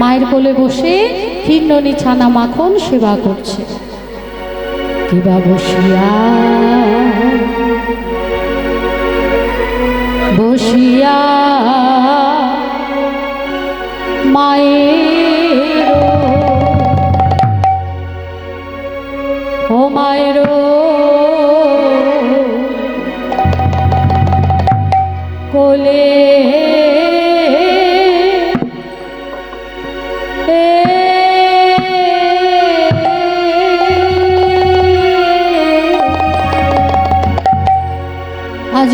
মায়ের কোলে বসে কিন্ননি ছানা মাখন সেবা করছে। কিবা বসিয়া বসিয়া মায়ের ও মায়ের কোলে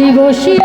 জীবসী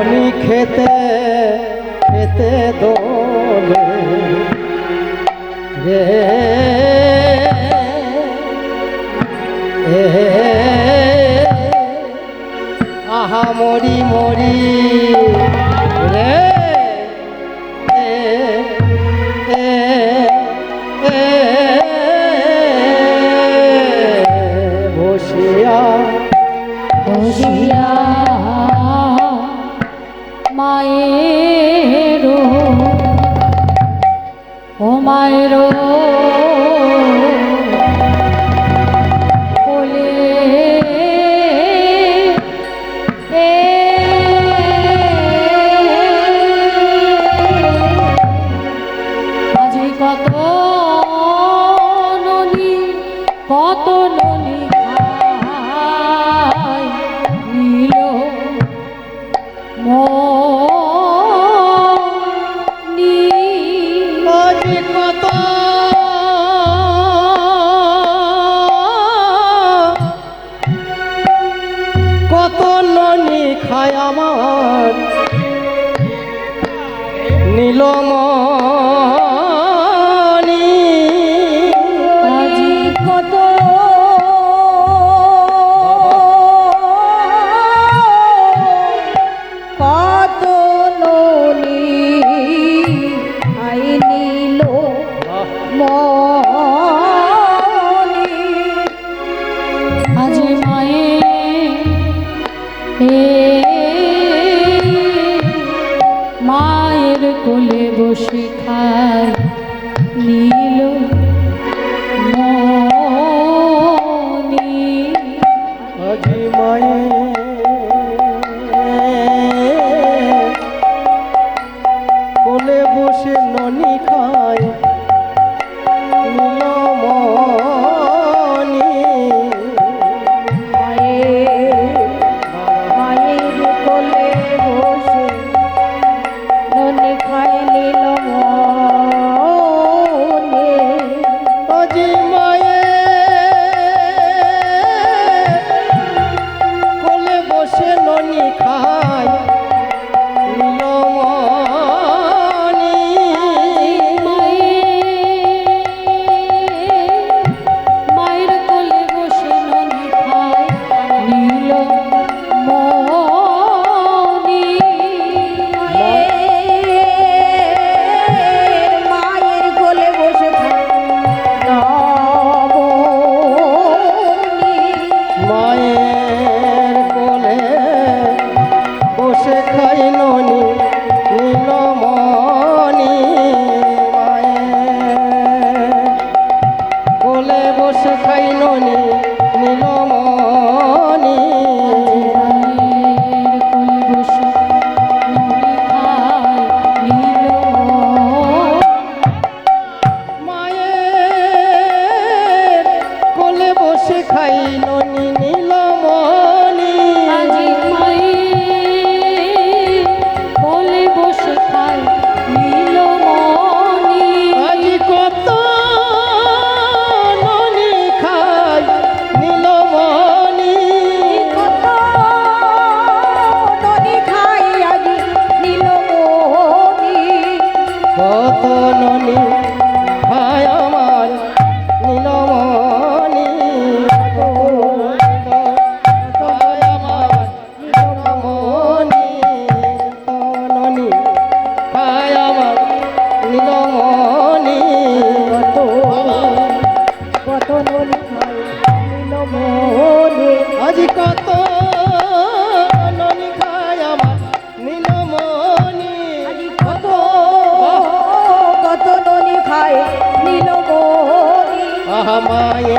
কলি খেতে খেতে দোলে। রে আহা মরি মরি। রে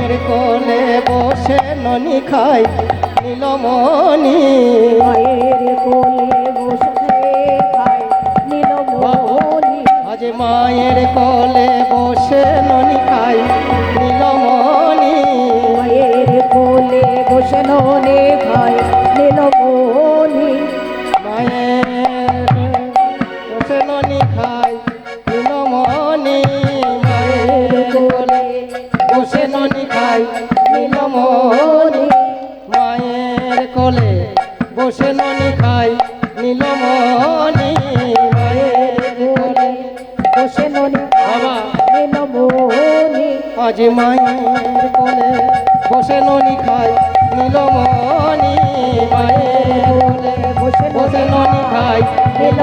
মায়ের কোলে বসে ননি খাই নীলমণি। মায়ের কোলে বসে খাই আজ মায়ের কোলে বসে ননি খাই নীলমণি। মায়ের কোলে বসে ননি খাই এলো মনে। আজ মায়ের কোলে বসে ননি খায় নীল মনি বসে ননি খায় নীল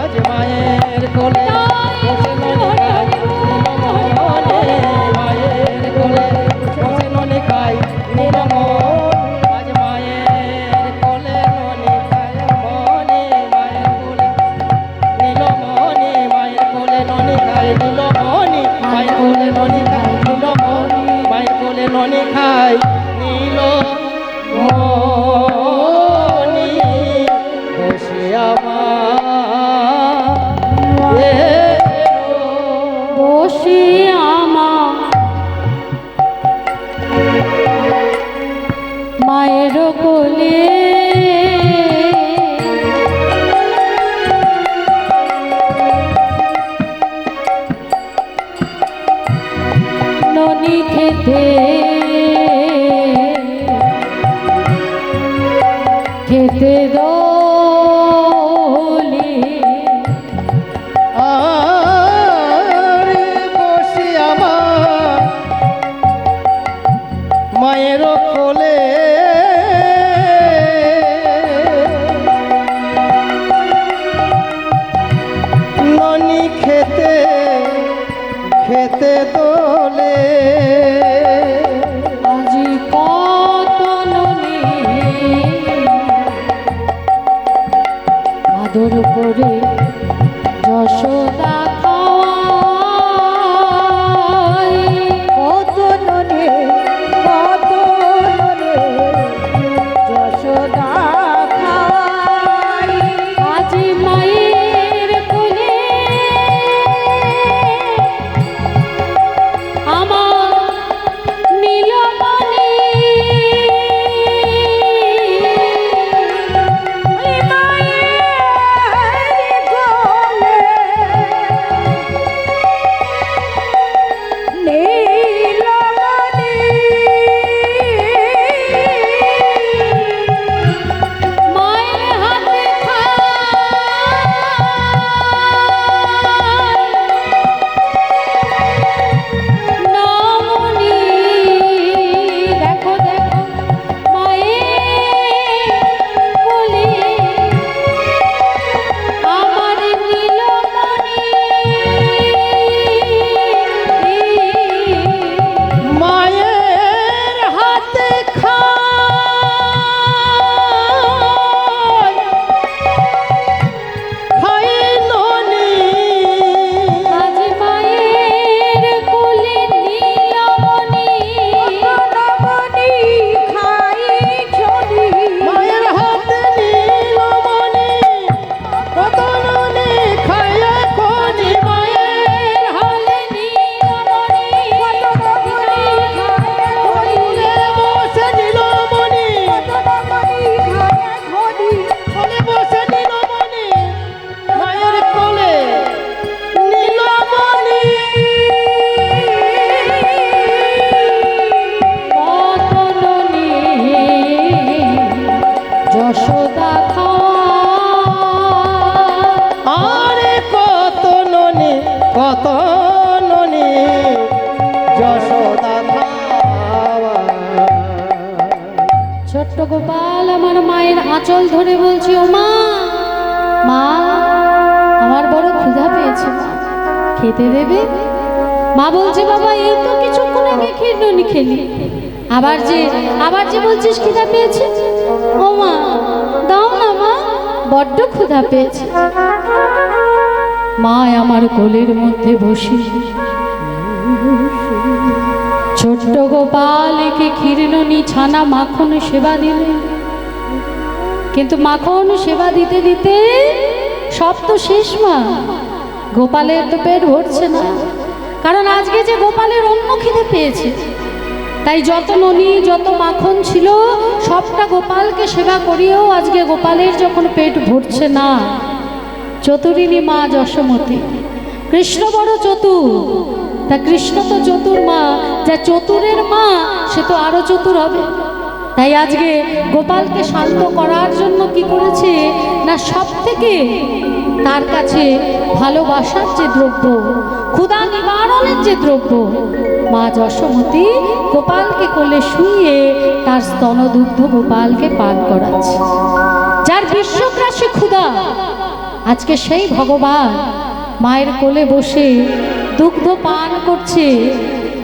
আজ মায়ের কোলে মায়ের কোলে। ননি খেতে খেতে করে যশোদা মা বলছে, বাবা, এই তো কিছুক্ষণ আগে খিরনুনি খেলি। আবার যে আবার যে বলছিস ক্ষুধা পেয়েছে? ও মা, দাও না মা, বড্ড ক্ষুধা পেয়েছে। মা আমার কোলের মধ্যে বসে। ছোট্ট গোপাল গোপালকে ক্ষীরননি ছানা মাখন সেবা দিলে। কিন্তু মাখন সেবা দিতে দিতে সব তো শেষ মা। গোপালের তো পেট ভরছে না। কারণ আজকে যে গোপালের অন্য খিদে পেয়েছে, তাই যত ননি, যত মাখন ছিল, সবটা গোপালকে সেবা করিয়েও আজকে গোপালের যখন পেট ভরছে না। চতুরিনী মা যশোমতী, কৃষ্ণ বড় চতুর, তা কৃষ্ণ তো চতুর মা, যা চতুরের মা, সে তো আরও চতুর হবে। তাই আজকে গোপালকে শান্ত করার জন্য কি করেছে, না সব থেকে তার কাছে ভালোবাসার যে দ্রব্য ক্ষুধা নিবারণের যে দ্রব্য। মা যশোমতী গোপালকে কোলে শুয়ে তার স্তনদুগ্ধ গোপালকে পান করাচ্ছে। যার বিশ্বগ্রাসী ক্ষুধা আজকে সেই ভগবান মায়ের কোলে বসে দুগ্ধ পান করছে,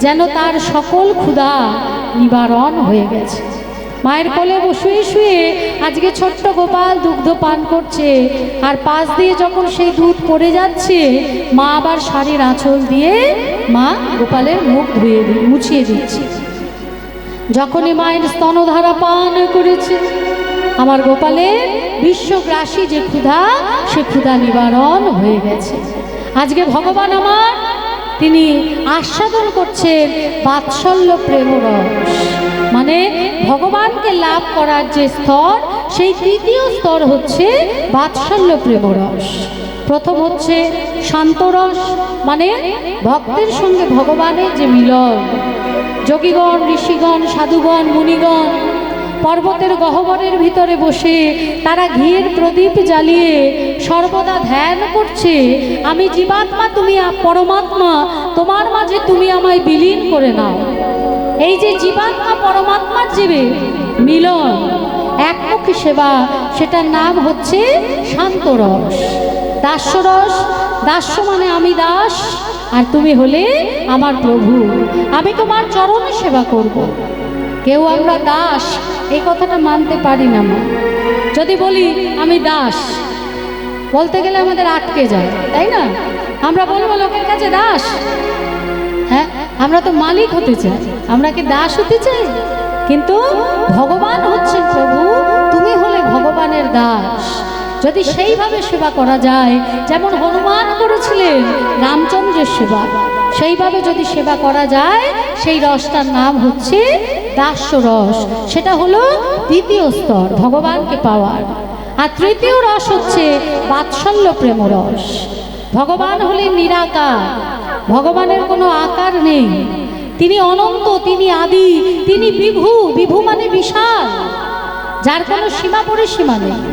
যেন তার সকল ক্ষুধা নিবারণ হয়ে গেছে। মায়ের কোলে শুয়ে শুয়ে আজকে ছোট্ট গোপাল দুগ্ধ পান করছে। আর পাশ দিয়ে যখন সেই দুধ পড়ে যাচ্ছে, মা আবার শাড়ির আঁচল দিয়ে মা গোপালের মুখ ধুয়ে মুছিয়ে দিচ্ছে। যখনই মায়ের স্তনধারা পান করেছে, আমার গোপালের বিশ্বগ্রাসী যে ক্ষুধা, সে ক্ষুধা নিবারণ হয়ে গেছে। আজকে ভগবান আমার, তিনি আস্বাদন করছেন বাৎসল্য প্রেমরস। মানে ভগবানকে লাভ করার যে স্তর, সেই তৃতীয় স্তর হচ্ছে বাৎসল্য প্রেমরস। প্রথম হচ্ছে শান্তরস মানে ভক্তের সঙ্গে ভগবানের যে মিলন। যোগীগণ, ঋষিগণ, সাধুগণ, মুনিগণ পর্বতের গহ্বরের ভিতরে বসে তারা ঘিয়ের প্রদীপ জ্বালিয়ে সর্বদা ধ্যান করছে, আমি জীবাত্মা, তুমি পরমাত্মা, তোমার মাঝে তুমি আমায় বিলীন করে নাও। এই যে জীবাত্মা পরমাত্মার জীবে মিলন, একমুখী সেবা, সেটার নাম হচ্ছে শান্তরস। দাস্যরস, দাস্য মানে আমি দাস, আর তুমি হলে আমার প্রভু। আমি তোমার চরণে সেবা করব। কেউ আমরা দাস, এই কথাটা মানতে পারি না মা যদি বলি, আমি দাস, বলতে গেলে আমাদের আটকে যায়, তাই না? আমরা বলব, লোকের কাছে দাস? হ্যাঁ? আমরা তো মালিক হতে চাই। আমরা কি দাস হতে চাই? কিন্তু ভগবান হচ্ছেন প্রভু, তুমি হলে ভগবানের দাস। যদি সেইভাবে সেবা করা যায়, যেমন হনুমান করেছিলেন, রামচন্দ্রের সেবা, সেইভাবে যদি সেবা করা যায়, সেই রসটার নাম হচ্ছে দাস্য রস সেটা হলো দ্বিতীয় স্তর, ভগবানকে পাওয়ার। আর তৃতীয় রস হচ্ছে বাৎসল্য প্রেম রস ভগবান হলেন নিরাকার। ভগবানের কোনো আকার নেই। তিনি অনন্ত, তিনি আদি, তিনি বিভু বিভু মানে বিশাল। যার কোনো সীমা পরিসীমা নেই।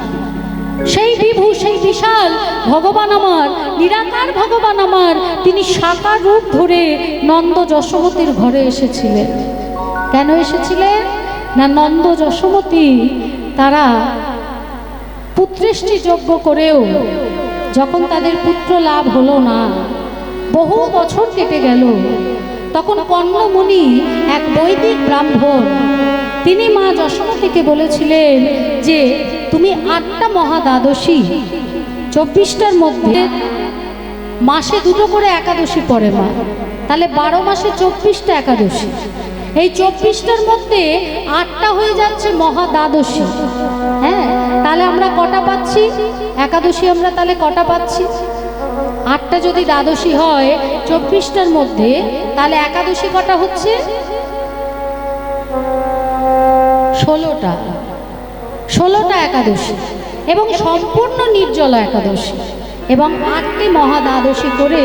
সেই বিভু, সেই বিশাল ভগবান আমার, নিরাকার ভগবান আমার, তিনি সাকার রূপ ধরে নন্দ যশোমতীর ঘরে এসেছিলেন। কেন এসেছিলেন? না, নন্দ যশোমতী তারা পুত্রেষ্টি যজ্ঞ করেও যখন তাদের পুত্র লাভ হলো না বহু বছর কেটে গেল। তখন পণ্যমণি এক বৈদিক ব্রাহ্মণ, তিনি মা যশোমতীকে বলেছিলেন যে, তুমি আটটা মহাদ্বাদশী, চব্বিশটার মধ্যে মাসে দুটো করে একাদশী পড়ে মা। তাহলে বারো মাসে চব্বিশটা একাদশী। এই চব্বিশটার মধ্যে আটটা হয়ে যাচ্ছে মহাদ্বাদশী। হ্যাঁ তাহলে আমরা কটা পাচ্ছি? একাদশী আমরা তাহলে কটা পাচ্ছি? আটটা যদি দ্বাদশী হয় চব্বিশটার মধ্যে, তাহলে একাদশী কটা হচ্ছে? ষোলোটা। ষোলোটা একাদশী এবং সম্পূর্ণ নির্জলা একাদশী এবং আটটি মহাদ্বাদশী করে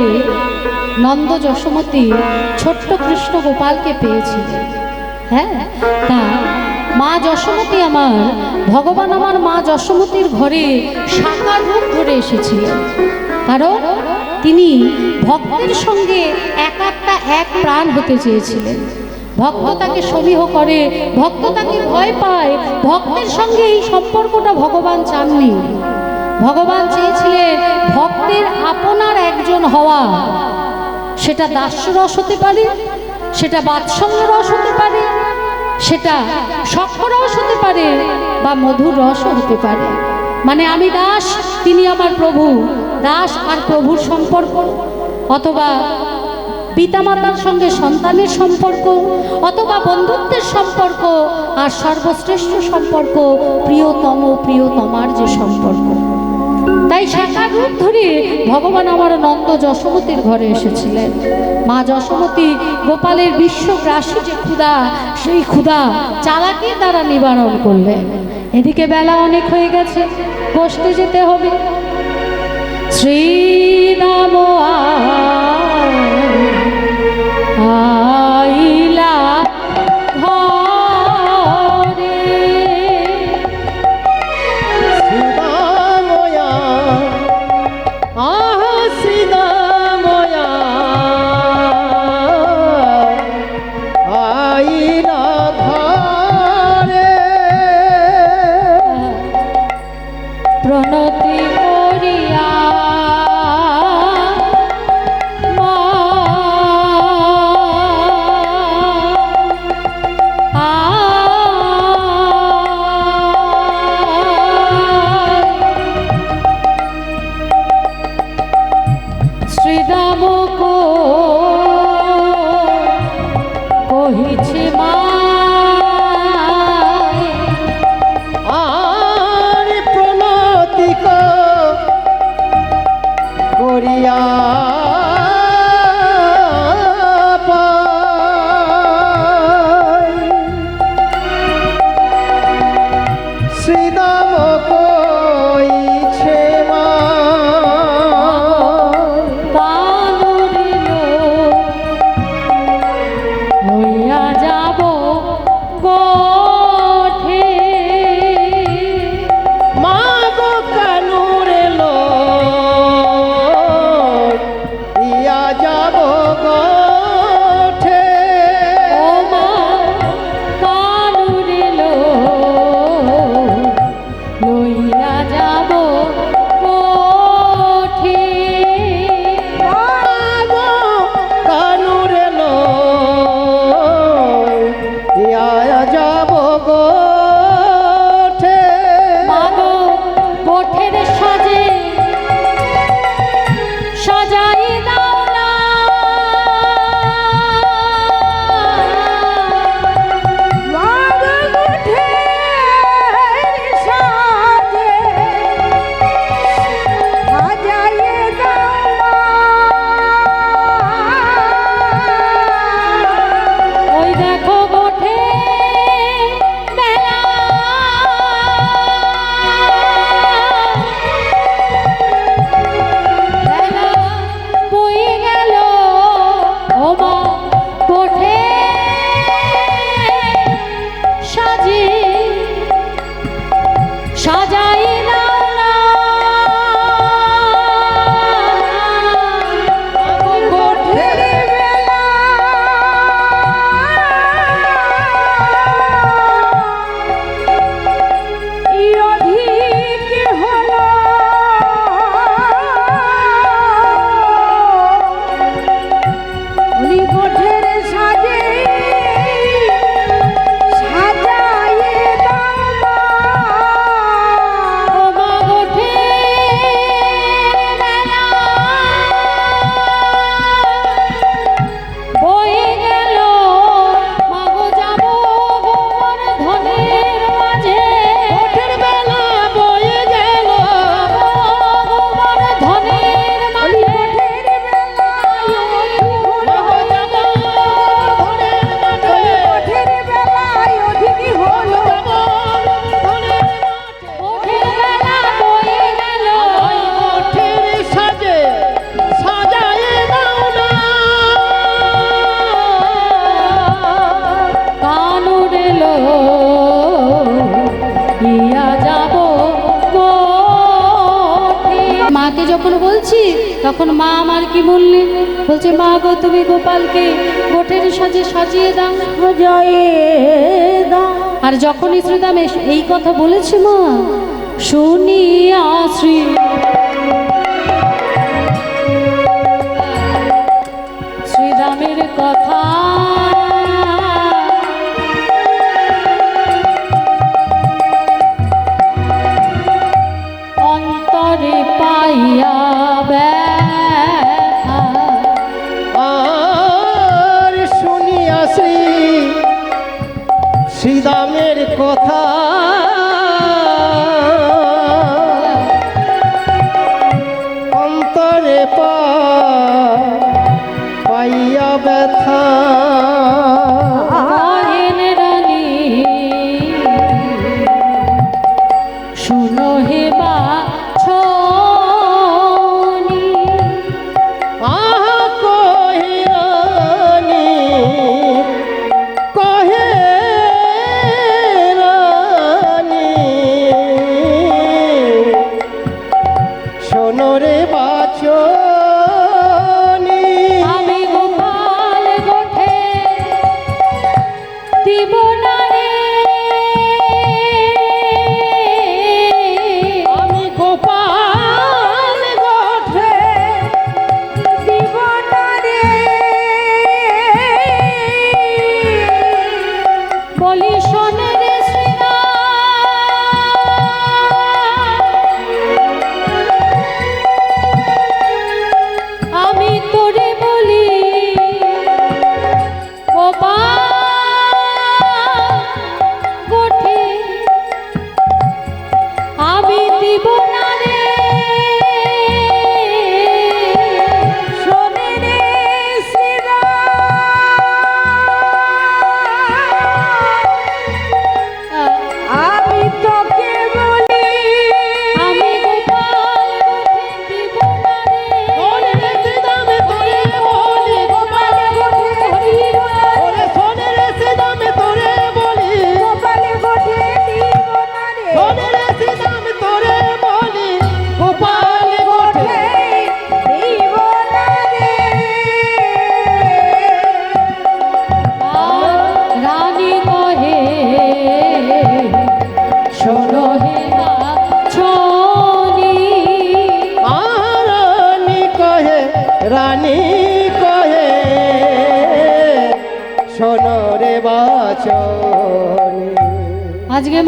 নন্দ যশোমতী ছোট্ট কৃষ্ণ গোপালকে পেয়েছিলেন। হ্যাঁ? তা মা যশোমতী আমার, ভগবান আমার মা যশোমতীর ঘরে সাকার রূপ ধরে এসেছিলেন। কারণ তিনি ভক্তের সঙ্গে এক একটা এক প্রাণ হতে চেয়েছিলেন। ভক্ত তাকে সমীহ করে, ভক্ত তাকে ভয় পায়, ভক্তের সঙ্গে এই সম্পর্কটা ভগবান চাননি। ভগবান চেয়েছিলেন ভক্তের আপনার একজন হওয়া। সেটা দাস্যরস হতে পারে, সেটা বাৎসল্য রস হতে পারে, সেটা সক্ষ রস হতে পারে বা মধুর রসও হতে পারে। মানে আমি দাস, তিনি আমার প্রভু। দাস আর প্রভুর সম্পর্ক, অথবা পিতামাতার সঙ্গে সন্তানের সম্পর্ক, অথবা বন্ধুত্বের সম্পর্ক, আর সর্বশ্রেষ্ঠ সম্পর্ক, প্রিয়তম প্রিয়তমার যে সম্পর্ক। তাই শাখার ধরে ভগবান আমার নন্দ যশোমতীর ঘরে এসেছিলেন। মা যশোমতী গোপালের বিশ্বগ্রাসী যে ক্ষুধা, সেই ক্ষুধা চালাকির দ্বারা নিবারণ করলেন। এদিকে বেলা অনেক হয়ে গেছে, বসতে যেতে হবে। শ্রীরাম কি বললেন বলছে, মা গো, তুমি গোপালকে গোটের সাজে সাজিয়ে দাও। আর যখনই শ্রীদাম এই কথা বলেছে, মা, শুনিয়া শ্রী শ্রীরামের কথা কথা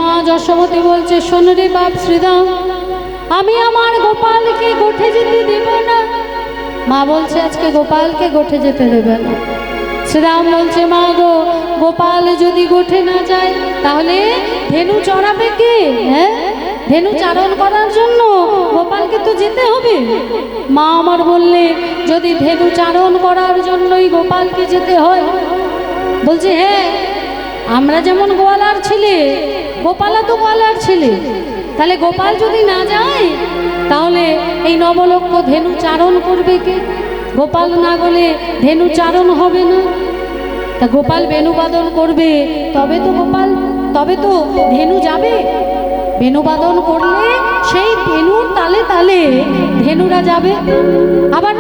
মা যশোমতী বলছে, শোনো রে বাপ শ্রীরাম, আমি আমার গোপালকে গোঠে যেতে দেব না। মা বলছে, আজকে গোপালকে গোঠে যেতে দেবে না। শ্রীরাম বলছে, মা গো, গোপাল যদি গোঠে না যায়, তাহলে ধেনু চড়াবে কে? হ্যাঁ? ধেনু চারণ করার জন্য গোপালকে তো যেতে হবে। মা আমার বললে, যদি ধেনু চারণ করার জন্যই গোপালকে যেতে হয়। বলছে হ্যাঁ আমরা যেমন গোয়ালার ছেলে গোপালা তো গোয়ালার ছেলে। তাহলে গোপাল যদি না যায়, তাহলে এই নবলক্ষ ধেনু চারণ করবে কে? গোপাল না গেলে ধেনু চারণ হবে না। তা গোপাল বেণুবাদন করবে, তবে তো গোপাল, তবে তো ধেনু যাবে। বেণুবাদন করলে সেই বেনুর তালে তালে ধেনুরা যাবে। আবার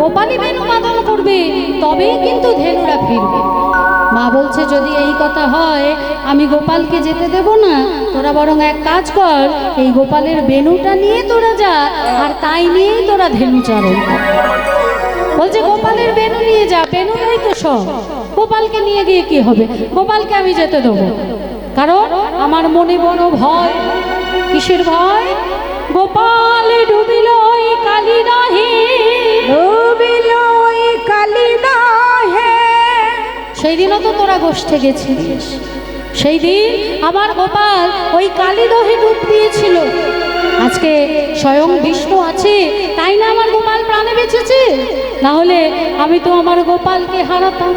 গোপালই বেণুবাদন করবে, তবেই কিন্তু ধেনুরা ফিরবে। মা বলছে, যদি এই কথা হয়, আমি গোপালকে যেতে দেব না। তোরা বরং এক কাজ কর, এই গোপালের বেনুটা নিয়ে তোরা যা, আর তাই নিয়েই তোরা ধেনু চারণ বলছে, গোপালের বেনু নিয়ে যা বেনুটাই তো সব। গোপালকে নিয়ে গিয়ে কি হবে? গোপালকে আমি যেতে দেবো। কারণ আমার মনে বড় ভয়। কিসের ভয়? গোপাল ডুবিল কালী নাহি। ডুবিল সেই দিনও তো তোরা গোষ্ঠে গেছিলিস। সেই দিন আমার গোপাল ওই কালী দহে ডুব দিয়েছিল। আজকে স্বয়ং বিষ্ণু আছে, তাই না আমার গোপাল প্রাণে বেঁচেছে? না হলে আমি তো আমার গোপালকে হারাতাম।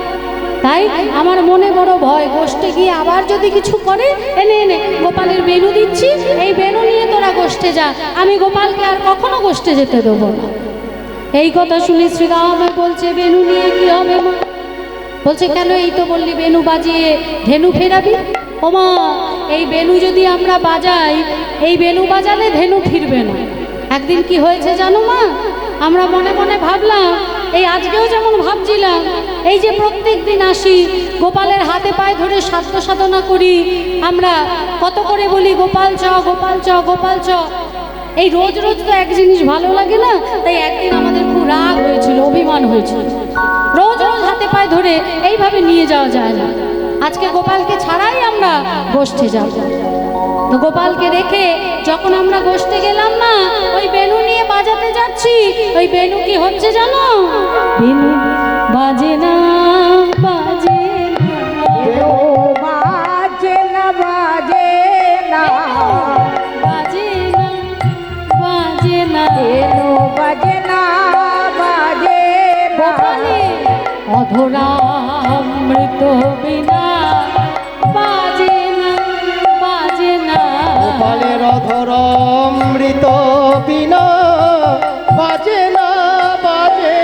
তাই আমার মনে বড় ভয়, গোষ্ঠে গিয়ে আবার যদি কিছু করে, এনে এনে গোপালের বেনু দিচ্ছি, এই বেনু নিয়ে তোরা গোষ্ঠে যা, আমি গোপালকে আর কখনো গোষ্ঠে যেতে দেবো না। এই কথা শুনে শ্রীরাম বলছে, বেনু নিয়ে কি হবে মা? বলছে, কেন এই তো বললি বেনু বাজিয়ে ধেনু ফেরাবি? ওমা, এই বেনু যদি আমরা বাজাই, এই বেনু বাজালে ধেনু ফিরবে না। একদিন কি হয়েছে জানো মা? আমরা মনে মনে ভাবলাম, এই আজকেও যেমন ভাবছিলাম, এই যে প্রত্যেক দিন আসি, গোপালের হাতে পায়ে ধরে সাধ্য সাধনা করি, আমরা কত করে বলি, গোপাল চ গোপাল চ গোপাল চ। এই রোজ রোজ তো এক জিনিস ভালো লাগে না, তাই একদিন আমাদের খুব রাগ হয়েছিল, অভিমান হয়েছিল। পায়ে ধরে এইভাবে নিয়ে যাওয়া যায় না। আজকে গোপালকে ছাড়াই আমরা গোষ্ঠে যাব। তো গোপালকে রেখে যখন আমরা গোষ্ঠে গেলাম না ওই বেনু নিয়ে বাজাতে যাচ্ছি। ওই বেনু কি হচ্ছে জানো? বেনু বাজে না বাজে বাজে না বাজে না। বাজে না বাজে না। বাজে না। অধরামৃত বিনা বাজে না বাজে না। গোপালের অধরামৃত বিনা বাজে না।